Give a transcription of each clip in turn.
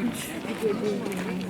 Evet,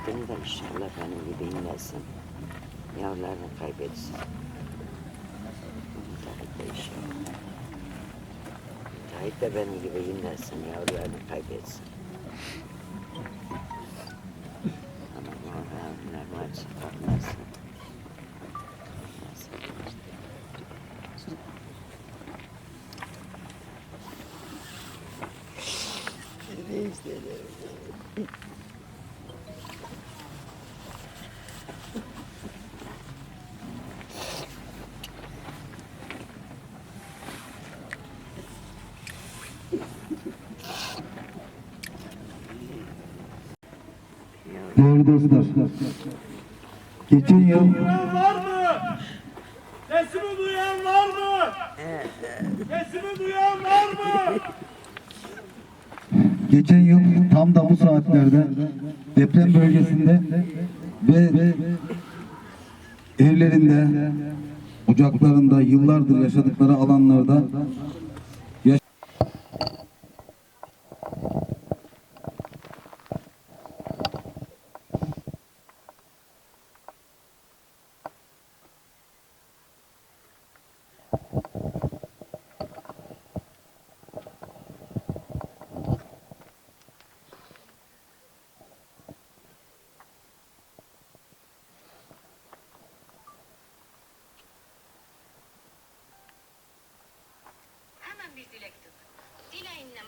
Müteahhitini de inşallah benim gibi inlesin. Yavrularını kaybetsin. Müteahhit de inşallah. Müteahhit de benim gibi inlesin. Yavrularını kaybetsin. Ama normal, normal Değerli dostlar, geçen yıl Duyan var mı? Sesimi duyan var mı? Sesimi duyan var mı? geçen yıl tam da bu saatlerde deprem bölgesinde ve evlerinde, ocaklarında, yıllardır yaşadıkları alanlarda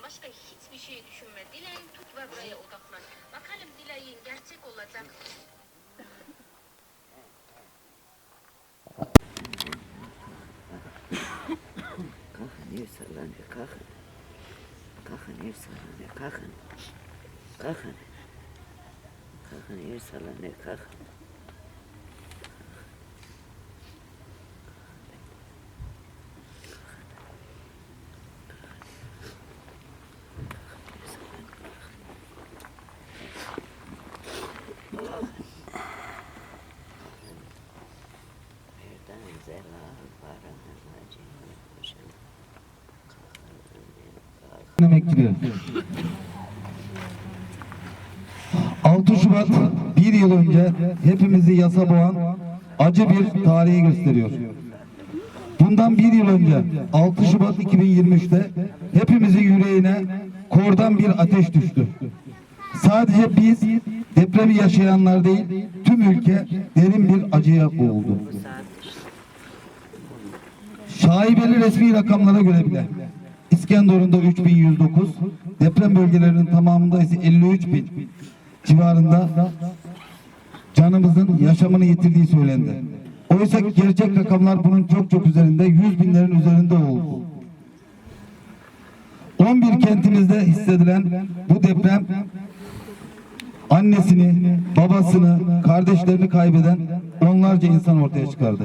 Başka hiçbir şey düşünme. Dileğin tut ve buraya odaklan. Bakalım dileğin gerçek olacak. Kalkın ev sallanıyor, kalkın. Kalkın ev sallanıyor, kalkın. Kalkın. Kalkın ev sallanıyor, kalkın. Zelal paranın acını koşan. demek giriyor. 6 Şubat bir yıl önce hepimizi yasa boğan acı bir tarihi gösteriyor. Bundan bir yıl önce 6 Şubat 2023'te hepimizin yüreğine kordan bir ateş düştü. Sadece biz depremi yaşayanlar değil tüm ülke derin bir acıya boğuldu. Şaibeli resmi rakamlara göre bile İskenderun'da 3109, deprem bölgelerinin tamamında ise 53 bin civarında canımızın yaşamını yitirdiği söylendi. Oysa gerçek rakamlar bunun çok çok üzerinde, 100 binlerin üzerinde oldu. 11 kentimizde hissedilen bu deprem annesini, babasını, kardeşlerini kaybeden onlarca insan ortaya çıkardı.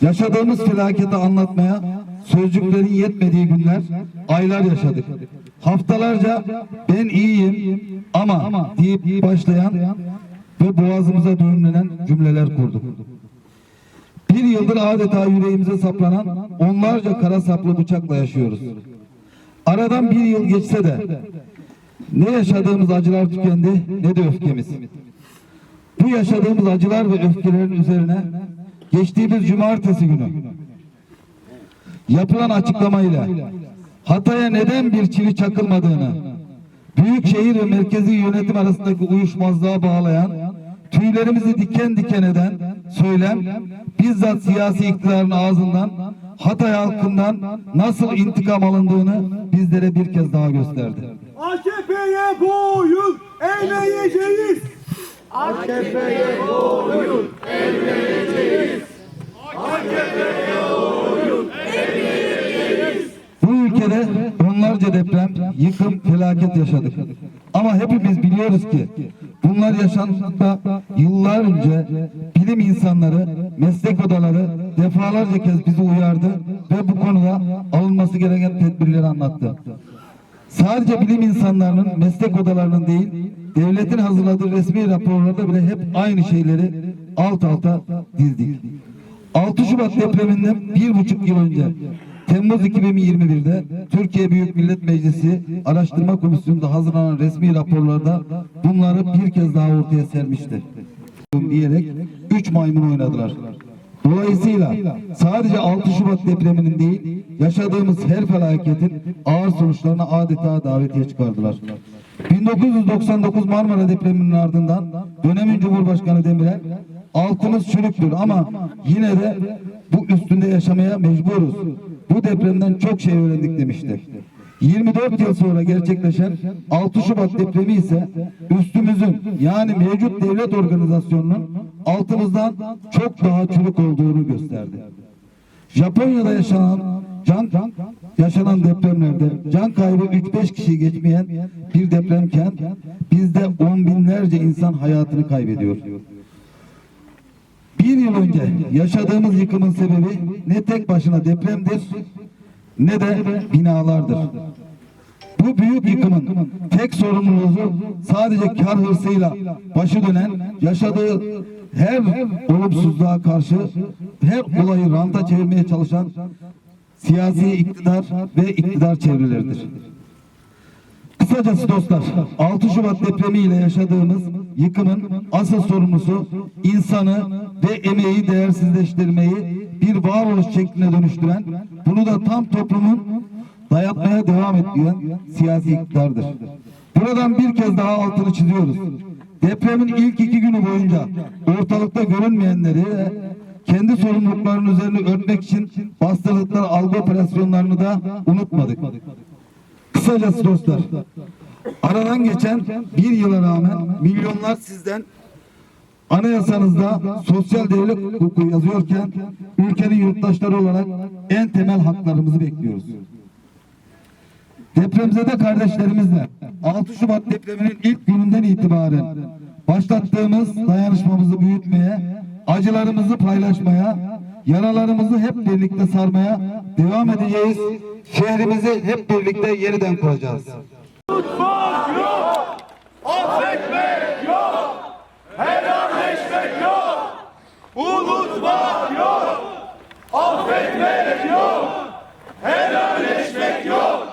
Yaşadığımız felaketi anlatmaya sözcüklerin yetmediği günler, aylar yaşadık. Haftalarca ben iyiyim ama deyip başlayan ve boğazımıza düğümlenen cümleler kurduk. Bir yıldır adeta yüreğimize saplanan onlarca kara saplı bıçakla yaşıyoruz. Aradan bir yıl geçse de ne yaşadığımız acılar tükendi ne de öfkemiz. Bu yaşadığımız acılar ve öfkelerin üzerine geçtiğimiz cumartesi günü yapılan açıklamayla Hatay'a neden bir çivi çakılmadığını, büyükşehir ve merkezi yönetim arasındaki uyuşmazlığa bağlayan, tüylerimizi diken diken eden söylem, bizzat siyasi iktidarın ağzından, Hatay halkından nasıl intikam alındığını bizlere bir kez daha gösterdi. AKP'ye boyun eğmeyeceğiz. Bu ülkede onlarca deprem, yıkım, felaket yaşadık. Ama hepimiz biliyoruz ki bunlar yaşandığında yıllar önce bilim insanları, meslek odaları defalarca kez bizi uyardı ve bu konuda alınması gereken tedbirleri anlattı. Sadece bilim insanlarının, meslek odalarının değil, devletin hazırladığı resmi raporlarda bile hep aynı şeyleri alt alta dizdik. 6 Şubat depreminden bir buçuk yıl önce Temmuz 2021'de Türkiye Büyük Millet Meclisi Araştırma Komisyonu'nda hazırlanan resmi raporlarda bunları bir kez daha ortaya sermişti. diyerek 3 maymun oynadılar. Dolayısıyla sadece 6 Şubat depreminin değil, yaşadığımız her felaketin ağır sonuçlarına adeta davetiye çıkardılar. 1999 Marmara depreminin ardından dönemin Cumhurbaşkanı Demirel altımız çürüktür ama yine de bu üstünde yaşamaya mecburuz. Bu depremden çok şey öğrendik demişti. 24 yıl sonra gerçekleşen 6 Şubat depremi ise üstümüzün yani mevcut devlet organizasyonunun altımızdan çok daha çürük olduğunu gösterdi. Japonya'da yaşanan can yaşanan depremlerde can kaybı 3-5 kişi geçmeyen bir depremken bizde on binlerce insan hayatını kaybediyor. Bir yıl önce yaşadığımız yıkımın sebebi ne tek başına depremdir ne de binalardır. Bu büyük yıkımın tek sorumluluğu sadece kar hırsıyla başı dönen, yaşadığı her olumsuzluğa karşı her olayı ranta çevirmeye çalışan siyasi iktidar ve iktidar çevreleridir. Kısacası dostlar, 6 Şubat depremiyle yaşadığımız yıkımın asıl sorumlusu insanı ve emeği değersizleştirmeyi bir varoluş şekline dönüştüren, bunu da tam toplumun dayatmaya devam ettiren siyasi iktidardır. Buradan bir kez daha altını çiziyoruz. Depremin ilk iki günü boyunca ortalıkta görünmeyenleri kendi sorumluluklarının üzerine örtmek için bastırdıkları algı operasyonlarını da unutmadık. Kısacası dostlar, aradan geçen bir yıla rağmen milyonlar sizden anayasanızda sosyal devlet hukuku yazıyorken ülkenin yurttaşları olarak en temel haklarımızı bekliyoruz. Depremzede kardeşlerimizle 6 Şubat depreminin ilk gününden itibaren başlattığımız dayanışmamızı büyütmeye, acılarımızı paylaşmaya, Yaralarımızı hep birlikte sarmaya devam edeceğiz. Şehrimizi hep birlikte yeniden kuracağız. Tutmak yok, affetmek yok, helalleşmek yok, unutmak yok, affetmek yok, helalleşmek yok.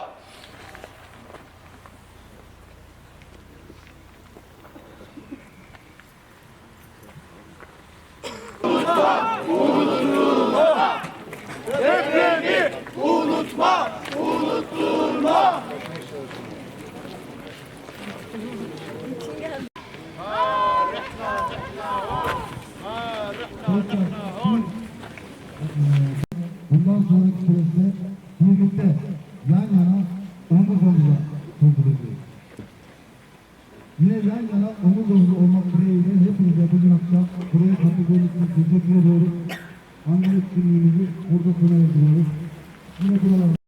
그렇죠. 문광 서울 엑스프레스